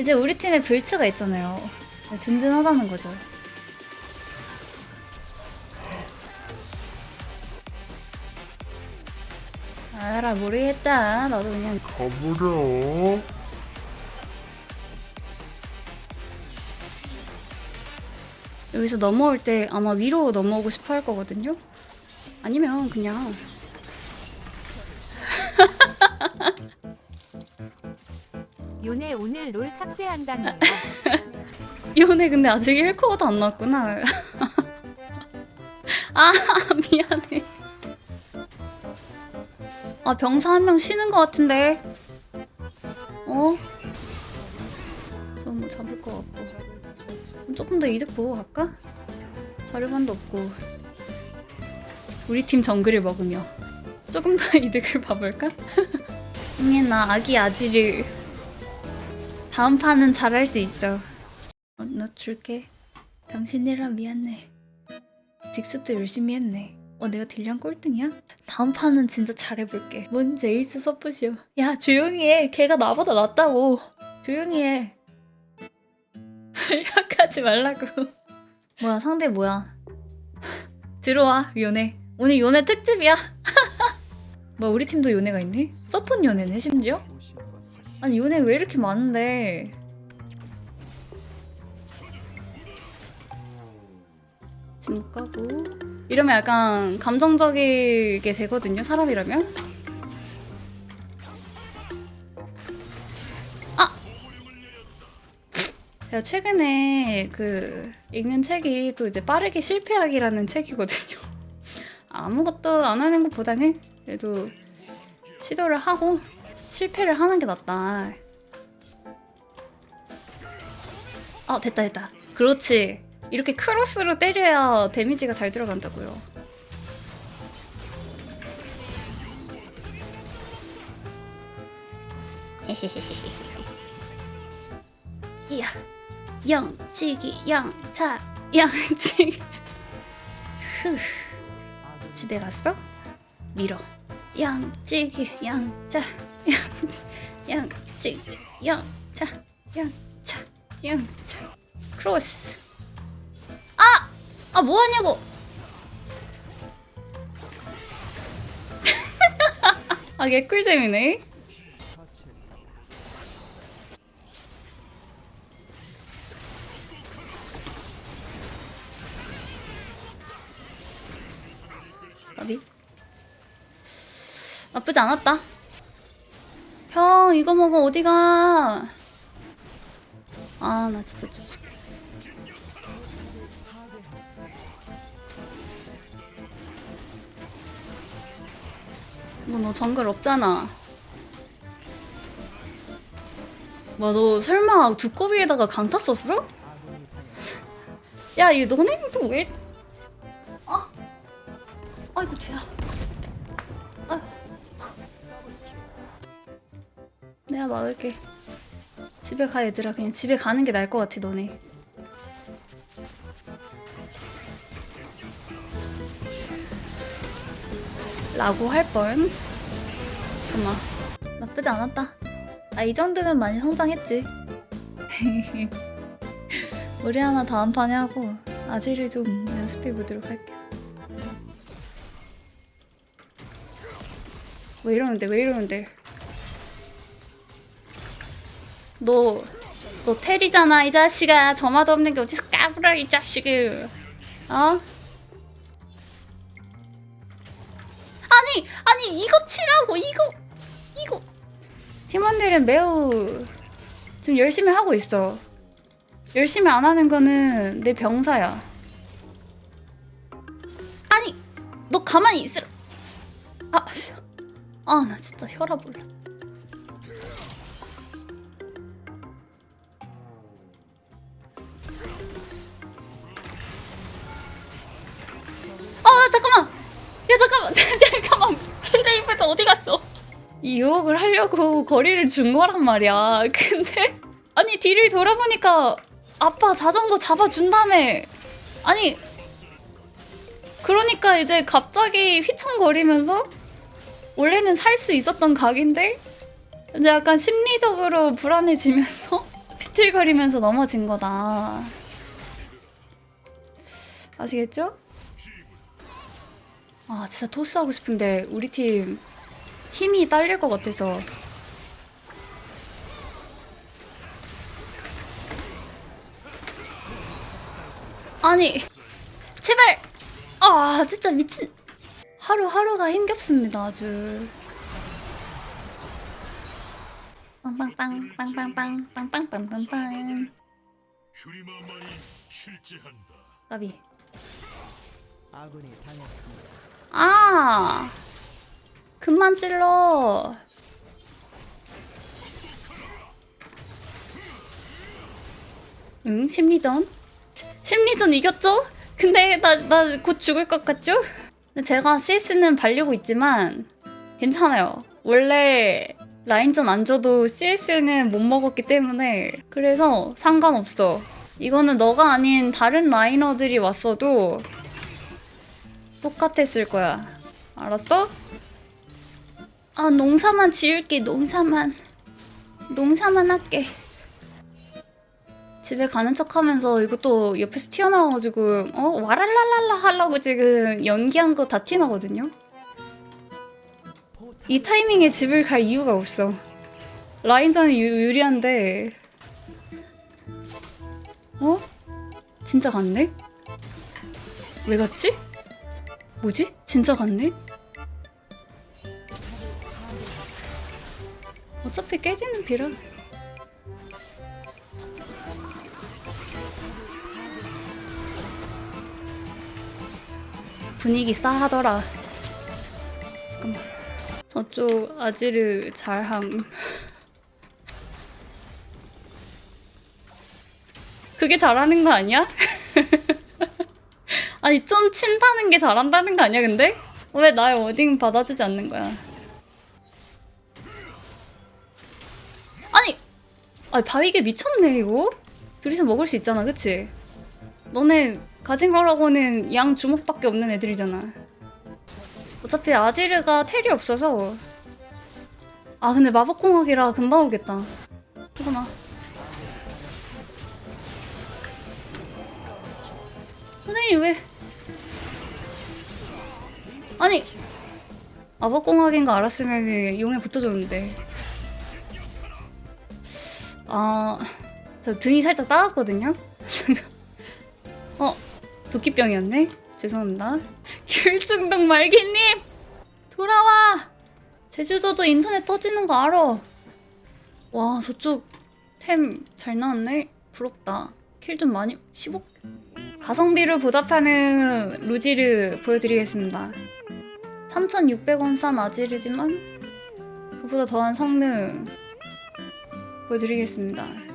이제 우리 팀에 불츠가 있잖아요. 든든하다는 거죠. 알아 모르겠다. 나도 그냥 가버려. 여기서 넘어올 때 아마 위로 넘어오고 싶어 할 거거든요. 아니면 그냥 요네 오늘 롤 삭제한다네요. 이혼에 근데 아직 1코어도 안 나왔구나. 아 미안해. 아 병사 한 명 쉬는 것 같은데. 어? 좀 잡을 것 같고. 그럼 조금 더 이득 보고 갈까? 자료반도 없고. 우리 팀 정글을 먹으며 조금 더 이득을 봐볼까? 응애 나 아기 아지를 다음 판은 잘할 수 있어. 어, 나 줄게. 당신이랑 미안해. 직수도 열심히 했네. 어, 내가 딜량 꼴등이야? 다음 판은 진짜 잘해볼게. 뭔 제이스 서폿이요. 야, 조용히 해. 걔가 나보다 낫다고. 조용히 해. 연락하지 말라고. 뭐야, 상대 뭐야. 들어와, 요네. 오늘 요네 특집이야. 뭐 우리 팀도 요네가 있네? 서폿 요네네, 심지어? 아니, 요네 왜 이렇게 많은데? 지금 못 가고. 이러면 약간 감정적이게 되거든요 사람이라면? 아! 제가 최근에 그 읽는 책이 또 이제 빠르게 실패하기라는 책이거든요. 아무것도 안 하는 것보다는 그래도 시도를 하고 실패를 하는 게 낫다 아 됐다 됐다 그렇지 이렇게 크로스로 때려야 데미지가 잘 들어간다고요. 이야, 양치기, 양차, 양치기. 흐. 집에 갔어? 밀어. 양치기, 양차, 양치, 양차, 양차, 양차. 크로스. 아 뭐하냐고 아 개꿀잼이네 어디? 나쁘지 않았다 형 이거 먹어 어디가 아 나 진짜 좀뭐너 정글 없잖아. 뭐너 설마 두꺼비에다가 강타 썼어? 야, 이 너네는 또 왜? 아, 아이고 죄야. 내가 막을게. 집에 가 얘들아. 그냥 집에 가는 게 나을 것 같아 너네. 라고 할 뻔. 잠깐만. 나쁘지 않았다. 아, 이 정도면 많이 성장했지. 우리 하나 다음 판에 하고 아지를 좀 연습해 보도록 할게요. 왜 이러는데? 왜 이러는데? 너, 너 테리잖아, 이 자식아. 저마도 없는 게 어디서 까불어, 이 자식을. 어? 아니 아니 이거 치라고 이거 이거 팀원들은 매우 지금 열심히 하고 있어 열심히 안 하는 거는 내 병사야 아니 너 가만히 있으라 아 아 나 진짜 혈압 올라 잠깐만 야 잠깐만 잠깐만 레이브드 어디 갔어? 이 유혹을 하려고 거리를 준 거란 말이야. 근데 아니 뒤를 돌아보니까 아빠 자전거 잡아준 다음에 아니 그러니까 이제 갑자기 휘청거리면서 원래는 살 수 있었던 각인데 이제 약간 심리적으로 불안해지면서 비틀거리면서 넘어진 거다. 아시겠죠? 아 진짜 토스하고 싶은데 우리 팀 힘이 딸릴 것 같아서. 아니 제발! 아 진짜 미친! 하루하루가 힘겹습니다 아주. 빵빵빵 빵빵빵 빵빵빵빵빵. 까비. 아군이 당했습니다. 아 그만 찔러 응 심리전 시- 심리전 이겼죠? 근데 나 나 곧 죽을 것 같죠? 제가 CS는 발리고 있지만 괜찮아요 원래 라인전 안 줘도 CS는 못 먹었기 때문에 그래서 상관없어 이거는 너가 아닌 다른 라이너들이 왔어도 똑같았을 거야. 알았어? 아, 농사만 지을게, 농사만. 농사만 할게. 집에 가는 척 하면서 이것도 옆에서 튀어나와가지고, 어? 와랄랄랄라 하려고 지금 연기한 거 다 티나거든요? 이 타이밍에 집을 갈 이유가 없어. 라인전이 유, 유리한데. 어? 진짜 갔네? 왜 갔지? 뭐지? 진짜 갔네? 어차피 깨지는 비라. 분위기 싸하더라. 잠깐만. 저쪽 아지르 잘함. 그게 잘하는 거 아니야? 아니 좀 친다는 게 잘한다는 거 아니야 근데? 왜 나의 워딩 받아주지 않는 거야? 아니! 아 바위게 미쳤네 이거? 둘이서 먹을 수 있잖아 그치? 너네 가진 거라고는 양 주먹밖에 없는 애들이잖아 어차피 아지르가 텔이 없어서 아 근데 마법공학이라 금방 오겠다 잠깐만 선생님 왜 아니 마법공학인 거 알았으면 용에 붙어줬는데. 아저 등이 살짝 따갑거든요? 어 도끼병이었네? 죄송합니다. 귤중독 말기님! 돌아와! 제주도도 인터넷 터지는 거 알아. 와 저쪽 템 잘 나왔네? 부럽다. 킬 좀 많이 15 가성비를 보답하는 루지를 보여드리겠습니다. 3,600원 싼 아지르지만 그보다 더한 성능 보여드리겠습니다.